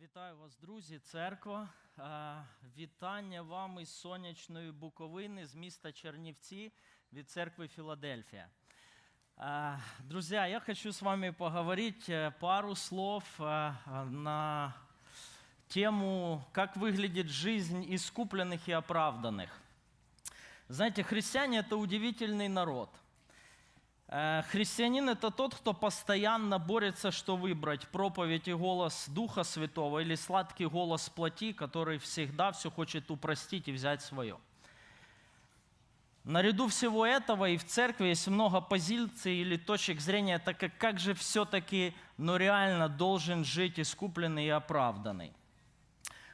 Вітаю вас, друзі, церква. Е, Вітання вам із сонячної Буковини, з міста Чернівці, від церкви Филадельфия. Э, Друзья, я хочу с вами поговорить э, пару слов э, на тему, как выглядит жизнь искупленных и оправданных. Знаете, христиане – это удивительный народ. Э, Христианин – это тот, кто постоянно борется, что выбрать, проповедь и голос Духа Святого или сладкий голос плоти, который всегда все хочет упростить и взять свое. Наряду всего этого и в церкви есть много позиций или точек зрения, так как как же все-таки, но реально должен жить искупленный и оправданный.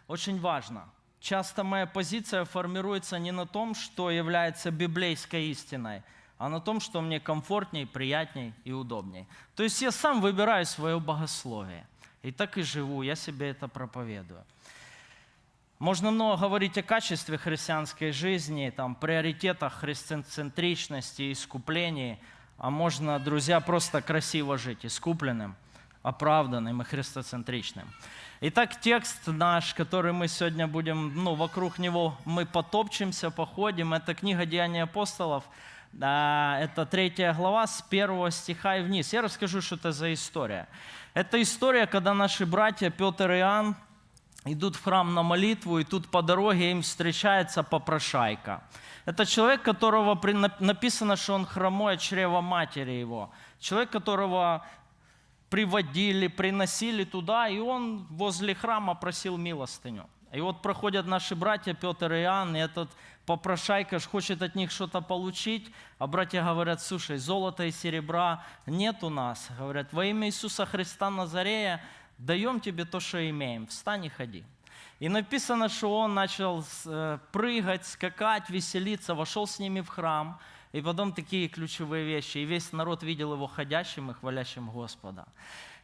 Очень важно. Часто моя позиция формируется не на том, что является библейской истиной, а на том, что мне комфортней, приятней и удобней. То есть я сам выбираю свое богословие. И так и живу, я себе это проповедую. Можно много говорить о качестве христианской жизни, там, приоритетах христоцентричности, искуплении, а можно, друзья, просто красиво жить, искупленным, оправданным и христоцентричным. Итак, текст наш, который мы сегодня будем, ну, вокруг него мы потопчемся, походим, это книга Деяний апостолов, это третья глава с первого стиха и вниз. Я расскажу, что это за история. Это история, когда наши братья Петр и Иоанн идут в храм на молитву, и тут по дороге им встречается попрошайка. Это человек, которого написано, что он хромой от чрева матери его. Человек, которого приводили, приносили туда, и он возле храма просил милостыню. И вот проходят наши братья Петр и Иоанн, и этот попрошайка ж хочет от них что-то получить, а братья говорят, слушай, золота и серебра нет у нас. Говорят, во имя Иисуса Христа Назарея даем тебе то, что имеем, встань и ходи. И написано, что он начал э, прыгать, скакать, веселиться, вошел с ними в храм. И потом такие ключевые вещи. И весь народ видел его ходящим и хвалящим Господа.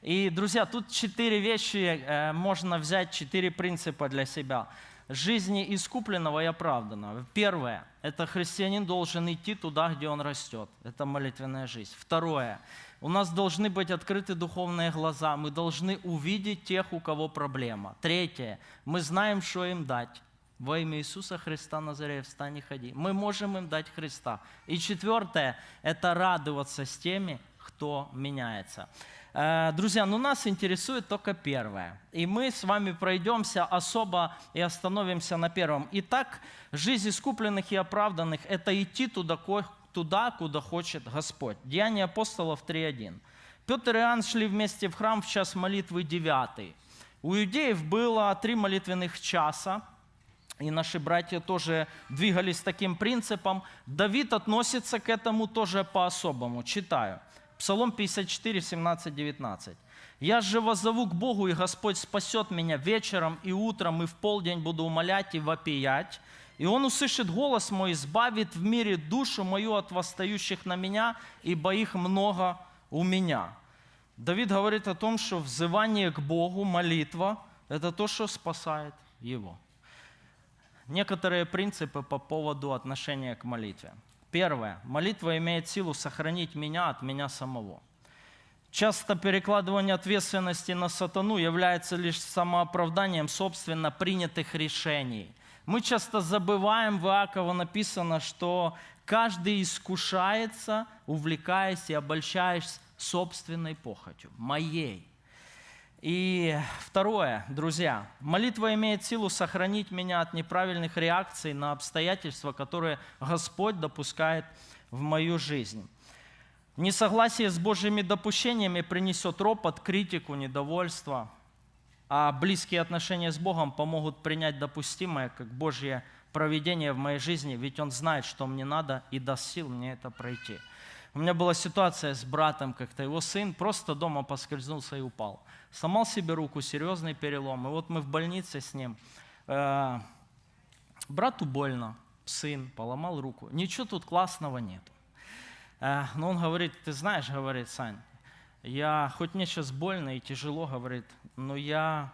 И, друзья, тут четыре вещи э, можно взять, четыре принципа для себя. Жизни искупленного и оправданного. Первое – это христианин должен идти туда, где он растет. Это молитвенная жизнь. Второе – у нас должны быть открыты духовные глаза. Мы должны увидеть тех, у кого проблема. Третье – мы знаем, что им дать. Во имя Иисуса Христа Назарея встань и ходи. Мы можем им дать Христа. И четвертое – это радоваться с теми, кто меняется. Э, Друзья, ну нас интересует только первое. И мы с вами пройдемся особо и остановимся на первом. Итак, жизнь искупленных и оправданных – это идти туда, туда, куда хочет Господь. Деяния апостолов 3.1. Петр и Иоанн шли вместе в храм в час молитвы 9. У иудеев было три молитвенных часа, и наши братья тоже двигались таким принципом. Давид относится к этому тоже по-особому. Читаю. Псалом 54, 17, 19. «Я же воззову к Богу, и Господь спасет меня вечером и утром, и в полдень буду умолять и вопиять. И Он услышит голос мой, избавит в мире душу мою от восстающих на меня, ибо их много у меня». Давид говорит о том, что взывание к Богу, молитва – это то, что спасает его некоторые принципы по поводу отношения к молитве. Первое. Молитва имеет силу сохранить меня от меня самого. Часто перекладывание ответственности на сатану является лишь самооправданием собственно принятых решений. Мы часто забываем, в Иакова написано, что каждый искушается, увлекаясь и обольщаясь собственной похотью, моей. И второе, друзья, молитва имеет силу сохранить меня от неправильных реакций на обстоятельства, которые Господь допускает в мою жизнь. Несогласие с Божьими допущениями принесет ропот, критику, недовольство, а близкие отношения с Богом помогут принять допустимое как Божье проведение в моей жизни, ведь Он знает, что мне надо и даст сил мне это пройти. У меня была ситуация с братом как-то. Его сын просто дома поскользнулся и упал. Сломал себе руку, серьезный перелом. И вот мы в больнице с ним. Э, Брату больно, сын поломал руку. Ничего тут классного нету. Э, Но он говорит, ты знаешь, говорит, Сань, я, хоть мне сейчас больно и тяжело, говорит, но я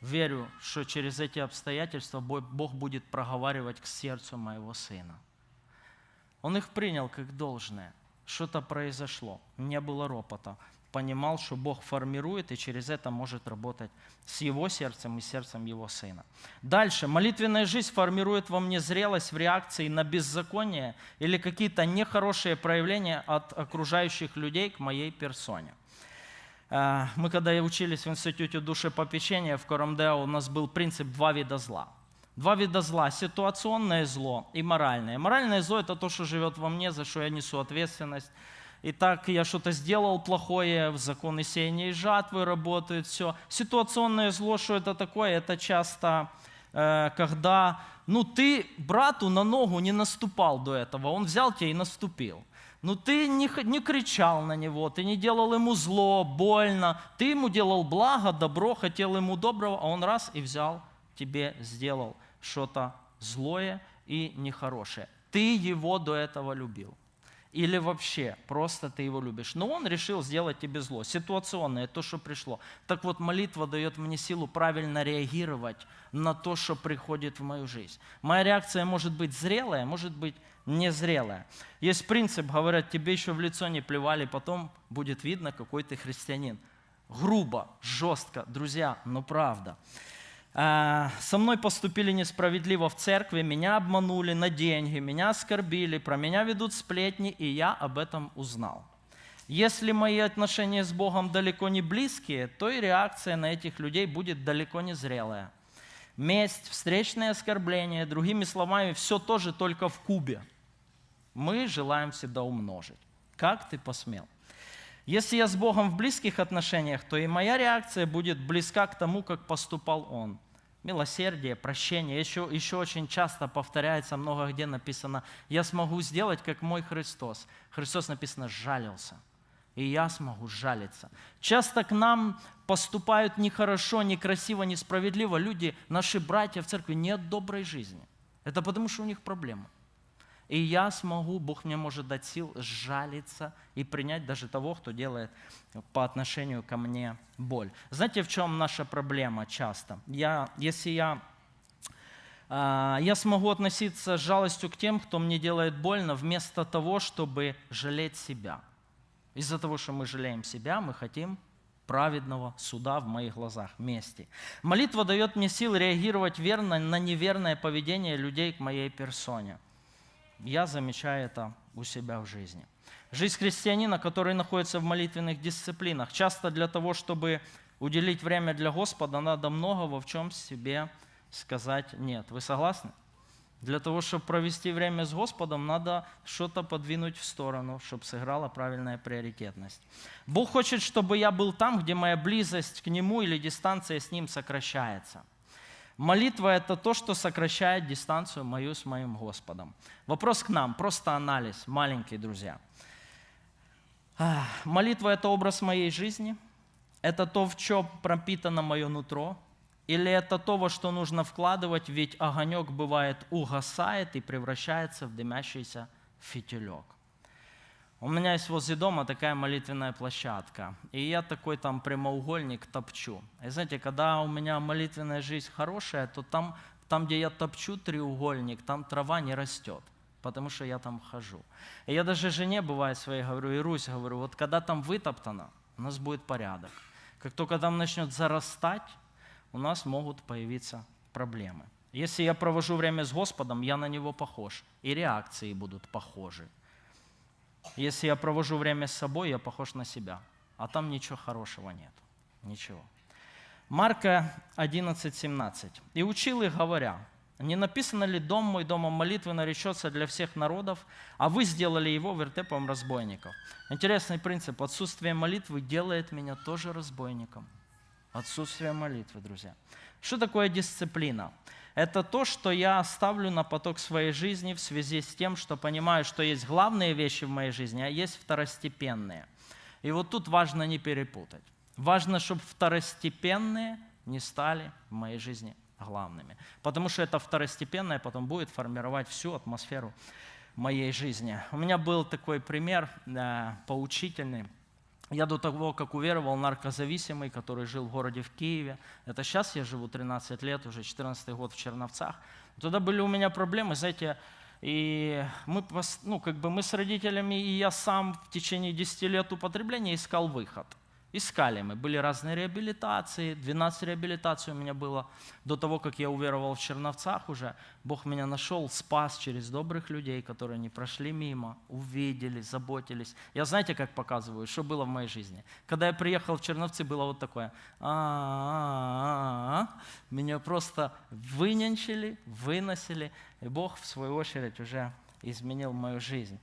верю, что через эти обстоятельства Бо- Бог будет проговаривать к сердцу моего сына. Он их принял как должное. Что-то произошло, не было ропота. понимал, что Бог формирует и через это может работать с его сердцем и сердцем его сына. Дальше. Молитвенная жизнь формирует во мне зрелость в реакции на беззаконие или какие-то нехорошие проявления от окружающих людей к моей персоне. Э, Мы когда учились в институте душепопечения в Коромдео, у нас был принцип два вида зла. Два вида зла – ситуационное зло и моральное. Моральное зло – это то, что живет во мне, за что я несу ответственность. И так я что-то сделал плохое, в законы сеяния и жатвы работают, все. Ситуационное зло, что это такое? Это часто, э, когда, ну, ты брату на ногу не наступал до этого, он взял тебя и наступил. Ну, ты не, не кричал на него, ты не делал ему зло, больно, ты ему делал благо, добро, хотел ему доброго, а он раз и взял тебе, сделал что-то злое и нехорошее. Ты его до этого любил. Или вообще, просто ты его любишь. Но он решил сделать тебе зло. Ситуационное, то, что пришло. Так вот, молитва дает мне силу правильно реагировать на то, что приходит в мою жизнь. Моя реакция может быть зрелая, может быть незрелая. Есть принцип, говорят, тебе еще в лицо не плевали, потом будет видно, какой ты христианин. Грубо, жестко, друзья, но правда. А, Со мной поступили несправедливо в церкви, меня обманули на деньги, меня оскорбили, про меня ведут сплетни, и я об этом узнал. Если мои отношения с Богом далеко не близкие, то и реакция на этих людей будет далеко не зрелая. Месть, встречные оскорбления, другими словами, все тоже только в кубе. Мы желаем всегда умножить. Как ты посмел? Если я с Богом в близких отношениях, то и моя реакция будет близка к тому, как поступал Он. Милосердие, прощение. Еще, еще очень часто повторяется, много где написано, я смогу сделать, как мой Христос. Христос написано, жалился. И я смогу жалиться. Часто к нам поступают нехорошо, некрасиво, несправедливо. Люди, наши братья в церкви, нет доброй жизни. Это потому, что у них проблемы. И я смогу, Бог мне может дать сил сжалиться и принять даже того, кто делает по отношению ко мне боль. Знаете, в чем наша проблема часто? Я, если я, а, я смогу относиться с жалостью к тем, кто мне делает больно, вместо того, чтобы жалеть себя. Из-за того, что мы жалеем себя, мы хотим праведного суда в моих глазах вместе. Молитва дает мне силы реагировать верно на неверное поведение людей к моей персоне. Я замечаю это у себя в жизни. Жизнь христианина, который находится в молитвенных дисциплинах, часто для того, чтобы уделить время для Господа, надо многого в чем себе сказать нет. Вы согласны? Для того, чтобы провести время с Господом, надо что-то подвинуть в сторону, чтобы сыграла правильная приоритетность. Бог хочет, чтобы я был там, где моя близость к Нему или дистанция с Ним сокращается. Молитва – это то, что сокращает дистанцию мою с моим Господом. Вопрос к нам, просто анализ, маленькие друзья. Ах, Молитва – это образ моей жизни, это то, в чем пропитано мое нутро, или это то, во что нужно вкладывать, ведь огонек бывает угасает и превращается в дымящийся фитилек. У меня есть возле дома такая молитвенная площадка, и я такой там прямоугольник топчу. И знаете, когда у меня молитвенная жизнь хорошая, то там, там где я топчу треугольник, там трава не растет, потому что я там хожу. И я даже жене бывает своей говорю, и Русь говорю, вот когда там вытоптано, у нас будет порядок. Как только там начнет зарастать, у нас могут появиться проблемы. Если я провожу время с Господом, я на Него похож, и реакции будут похожи. Если я провожу время с собой, я похож на себя. А там ничего хорошего нет. Ничего. Марка 11:17. «И учил их, говоря, не написано ли дом мой домом молитвы наречется для всех народов, а вы сделали его вертепом разбойников». Интересный принцип. Отсутствие молитвы делает меня тоже разбойником. Отсутствие молитвы, друзья. Что такое дисциплина? Это то, что я ставлю на поток своей жизни в связи с тем, что понимаю, что есть главные вещи в моей жизни, а есть второстепенные. И вот тут важно не перепутать. Важно, чтобы второстепенные не стали в моей жизни главными. Потому что это второстепенное потом будет формировать всю атмосферу моей жизни. У меня был такой пример э, поучительный. Я до того, как уверовал, наркозависимый, который жил в городе в Киеве. Это сейчас я живу 13 лет, уже 14 год в Черновцах. Туда были у меня проблемы, знаете, и мы, ну, как бы мы с родителями, и я сам в течение 10 лет употребления искал выход. Искали мы. Были разные реабилитации. 12 реабилитаций у меня было до того, как я уверовал в Черновцах уже. Бог меня нашел, спас через добрых людей, которые не прошли мимо, увидели, заботились. Я знаете, как показываю, что было в моей жизни? Когда я приехал в Черновцы, было вот такое. «А-а-а-а-а». Меня просто вынянчили, выносили. И Бог, в свою очередь, уже изменил мою жизнь.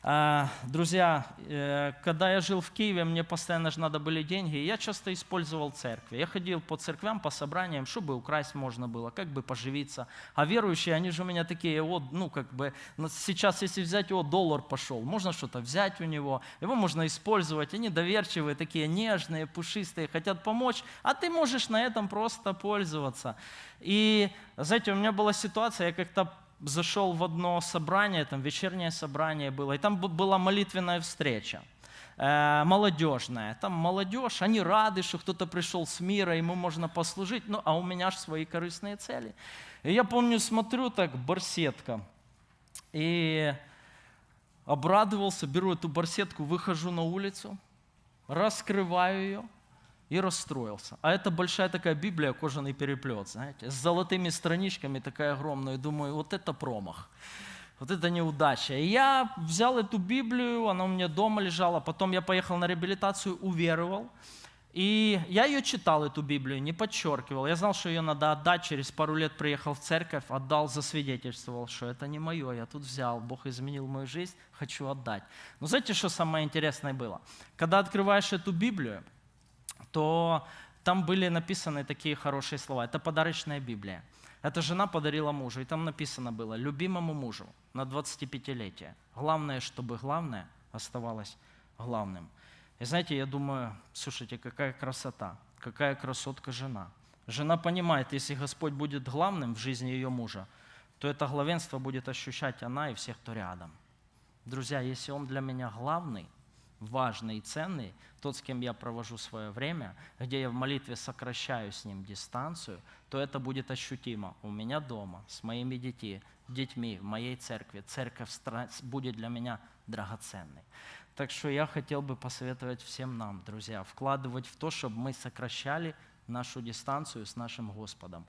А, Друзья, э, когда я жил в Киеве, мне постоянно же надо были деньги, и я часто использовал церкви. Я ходил по церквям, по собраниям, чтобы украсть можно было, как бы поживиться. А верующие, они же у меня такие, вот, ну, как бы, сейчас, если взять его, доллар пошел, можно что-то взять у него, его можно использовать. Они доверчивые, такие нежные, пушистые, хотят помочь, а ты можешь на этом просто пользоваться. И, знаете, у меня была ситуация, я как-то зашел в одно собрание, там вечернее собрание было, и там была молитвенная встреча э, молодежная. Там молодежь, они рады, что кто-то пришел с мира, ему можно послужить, ну, а у меня же свои корыстные цели. И я помню, смотрю так, барсетка, и обрадовался, беру эту барсетку, выхожу на улицу, раскрываю ее, и расстроился. А это большая такая Библия, кожаный переплет, знаете, с золотыми страничками такая огромная. И думаю, вот это промах. Вот это неудача. И я взял эту Библию, она у меня дома лежала, потом я поехал на реабилитацию, уверовал. И я ее читал, эту Библию, не подчеркивал. Я знал, что ее надо отдать. Через пару лет приехал в церковь, отдал, засвидетельствовал, что это не мое, я тут взял. Бог изменил мою жизнь, хочу отдать. Но знаете, что самое интересное было? Когда открываешь эту Библию, то там были написаны такие хорошие слова. Это подарочная Библия. Эта жена подарила мужу, и там написано было «любимому мужу на 25-летие». Главное, чтобы главное оставалось главным. И знаете, я думаю, слушайте, какая красота, какая красотка жена. Жена понимает, если Господь будет главным в жизни ее мужа, то это главенство будет ощущать она и всех, кто рядом. Друзья, если Он для меня главный – важный и ценный, тот, с кем я провожу свое время, где я в молитве сокращаю с ним дистанцию, то это будет ощутимо у меня дома, с моими детьми, детьми, в моей церкви. Церковь будет для меня драгоценной. Так что я хотел бы посоветовать всем нам, друзья, вкладывать в то, чтобы мы сокращали нашу дистанцию с нашим Господом.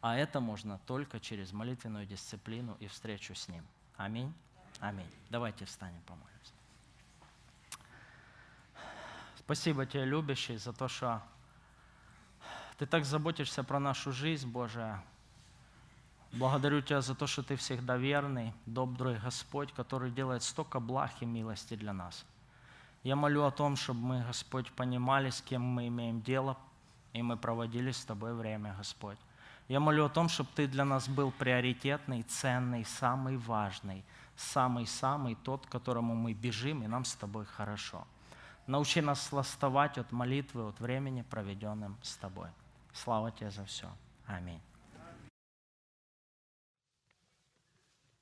А это можно только через молитвенную дисциплину и встречу с Ним. Аминь. Аминь. Давайте встанем, помолимся. Спасибо тебе, любящий, за то, что ты так заботишься про нашу жизнь, Божия. Благодарю Тебя за то, что Ты всегда верный, добрый Господь, который делает столько благ и милости для нас. Я молю о том, чтобы мы, Господь, понимали, с кем мы имеем дело, и мы проводили с Тобой время, Господь. Я молю о том, чтобы Ты для нас был приоритетный, ценный, самый важный, самый-самый тот, к которому мы бежим, и нам с Тобой хорошо. Научи нас сластовать от молитвы, от времени, проведенным с Тобой. Слава Тебе за все. Аминь.